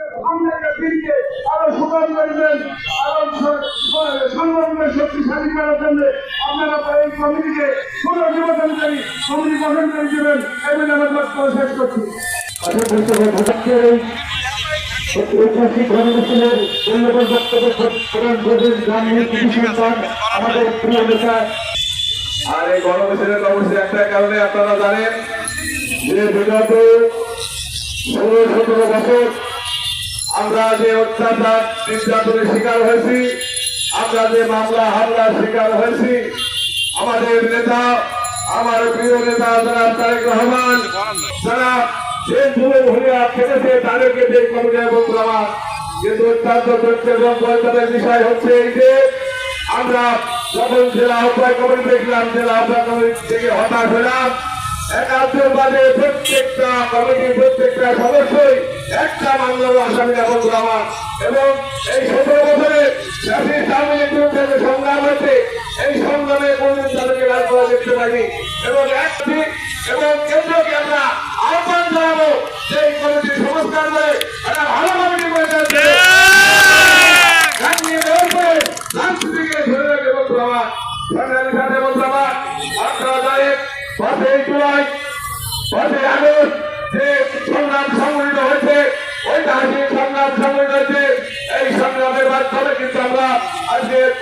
সামনের দিনকে আরও সুগম করবেন আরও সংগঠনের শক্তিশালী করার জন্য আপনারা এই কমিটিকে পুনর্নির্বাচনকারী কমিটি গঠন করে দেবেন এই আমার বক্তব্য শেষ করছি। ঐতিহাসিক গণমিছিলের মূল্যবান বক্তব্য প্রদান করবেন গ্রামীণ কৃষি সন্তান আমাদের প্রিয় নেতা। আর এই গণমিছিলের অবশ্যই একটা কারণে আপনারা জানেন যে বিগত ষোলো সতেরো বছর আমরা যে অত্যাচার নির্যাতনের শিকার হয়েছি, আমরা যে মামলা হামলার শিকার হয়েছি, আমাদের নেতা, আমার প্রিয় নেতা যারা তারেক রহমান যারা যে যুব ভূমিকা খেটেছে তাদেরকে যে কমিটি আমার কিন্তু অত্যন্ত এবং পরিচয়ের বিষয় হচ্ছে এই যে, আমরা যখন জেলা আহ্বায়ক কমিটি দেখলাম, জেলা আহ্বায়ক কমিটি থেকে হতাশ হলাম। একাত্তর বাদে প্রত্যেকটা কমিটির প্রত্যেকটা সদস্যই একটা মামলার আসামি এখন আমার এবং এই সতেরো বছরে জাতির সামনের বিরুদ্ধে যে সংগ্রাম হয়েছে। এই সংগ্রামে কোনদিন তাদেরকে রাজ করা দেখতে পাইনি। এবং একটি এবং কেন্দ্রকে আমরা আহ্বান জানাব যে এই কমিটির সংস্কার করে একটা ভালো কমিটি করে যাচ্ছে রাজনীতিকে ধরে রাখে বলতো আমার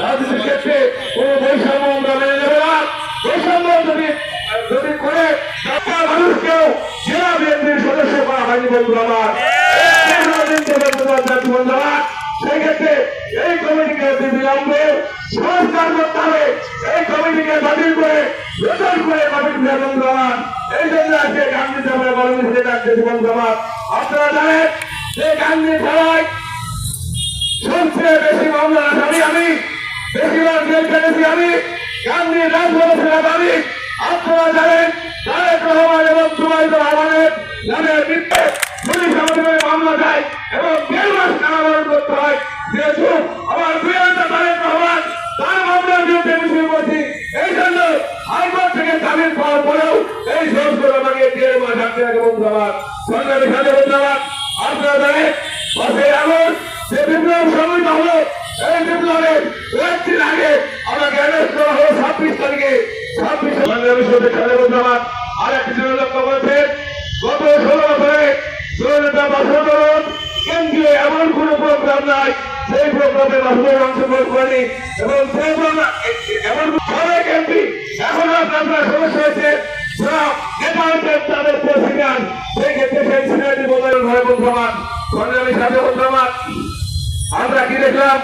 রাজনীতির বৈষম্য আমরা মেনে নেব না। বৈষম্য যদি যদি করে টাকা মানুষকেও জেলা বিএনপির সদস্য করা হয়নি বন্ধু আমার। এই কমিটিকে বিলম্বে সংস্কার করতে হবে। এই কমিটিকে বাতিল করে, নতুন করে কমিটি বন্ধু আমার। এই জন্য আজকে গান্ধী সভায় বলুন, সে ডাকছে বন্ধু আমার। আপনারা জানেন যে গান্ধী সভায় সবচেয়ে বেশি মামলা আসামি আমি। কেটেছি আমি গান্ধী রাজভবন ছিলাম আমি প্রোগ্রামে বাসন অংশগ্রহণ করেনি এবং সেই প্রোগ্রাম এমন সবাই কেন্দ্রী এখন আপনার সমস্যা হয়েছে নেতা হচ্ছেন তাদের প্রেসিডেন্ট। সেই ক্ষেত্রে সেই সিনিয়রিটি বদলের ঘরে বন্ধু আমার সংগ্রামী সাথে বন্ধু আমরা কি দেখলাম?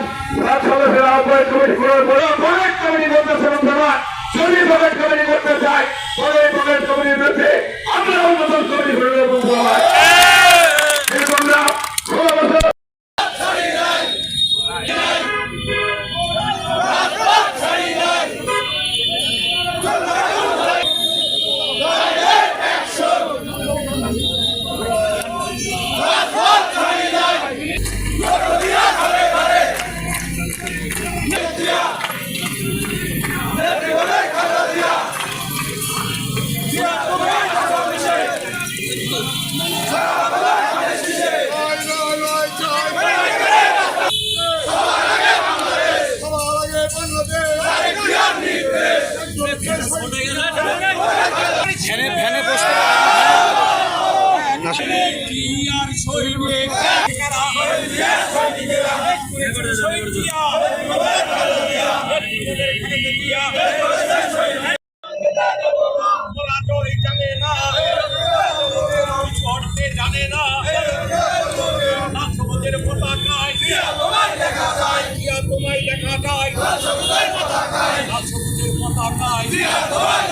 আমরা উন্নত কমিটি করে দেবো আর শহীদে জানে না রাষ্ট্রপতির পতাকায় তোমায় দেখা যায়। তোমায় দেখা যায় পতাকায় দেখা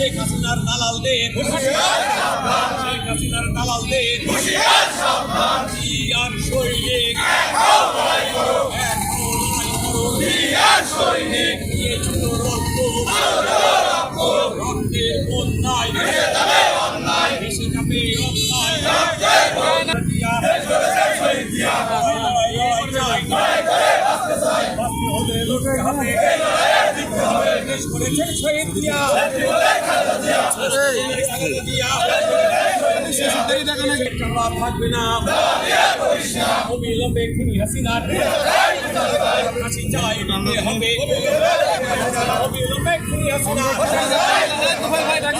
শেখ হাসিনার দালাল দেন। শেখ হাসিনার দালাল দেন। আর সৈনিক। অন্যায় অন্যায় করেছেন শহীদ দিয়া থাকবে না অবিলম্বে খুনি হাসিনার ফাঁসি চাই হবে অবিলম্বে খুনি হাসিনা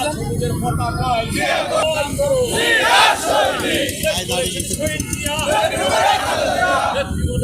সবুজের পতাকায় শহীদ জিয়া।